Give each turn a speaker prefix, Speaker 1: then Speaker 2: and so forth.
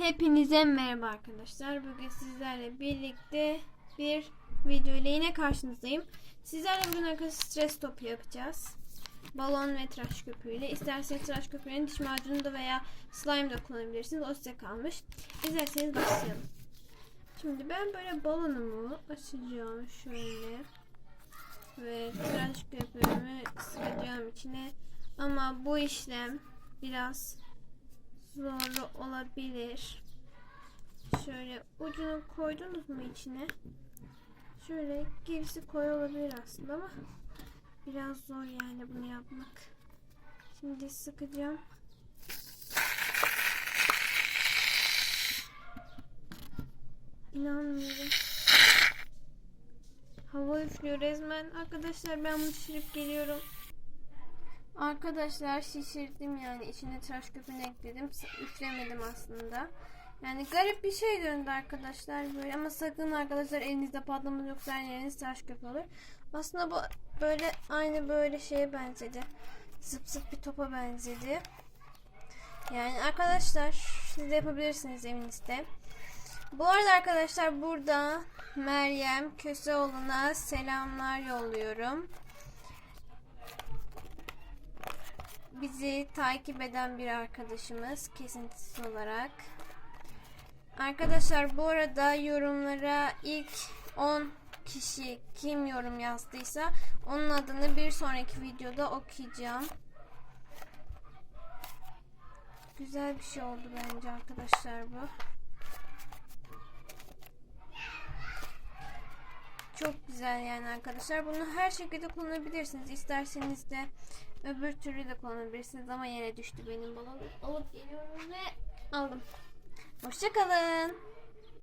Speaker 1: Hepinize merhaba arkadaşlar. Bugün sizlerle birlikte bir video ile yine karşınızdayım. Sizlerle bugün arkadaşlar stres topu yapacağız. Balon ve tıraş köpüğüyle. İsterseniz tıraş köpüğünün diş macunu da veya slime da kullanabilirsiniz. O size kalmış. İsterseniz başlayalım. Şimdi ben böyle balonumu açacağım şöyle. Ve tıraş köpüğümü sıkacağım içine. Ama bu işlem biraz zorlu olabilir. Şöyle ucunu koydunuz mu içine? Şöyle gerisi koy olabilir aslında ama biraz zor yani bunu yapmak. Şimdi sıkacağım. İnanmıyorum. Hava üflüyor resmen. Arkadaşlar ben bunu şişirip geliyorum. Arkadaşlar şişirdim yani içine tıraş köpüğünü ekledim. Üflemedim aslında. Yani garip bir şey döndü arkadaşlar böyle ama sakın arkadaşlar elinizde patlaması yoksa her yeriniz tıraş köpüğü olur. Aslında bu böyle aynı böyle şeye benzedi. Zıp zıp bir topa benzedi. Yani arkadaşlar siz de yapabilirsiniz evinizde. Bu arada arkadaşlar burada Meryem Köseoğlu'na selamlar yolluyorum. Bizi takip eden bir arkadaşımız kesintisiz olarak. Arkadaşlar bu arada yorumlara ilk 10 kişi kim yorum yazdıysa onun adını bir sonraki videoda okuyacağım. Güzel bir şey oldu bence arkadaşlar bu. Güzel yani arkadaşlar. Bunu her şekilde kullanabilirsiniz. İsterseniz de öbür türlü de kullanabilirsiniz ama yere düştü benim balon. Alıp geliyorum ve aldım. Hoşçakalın.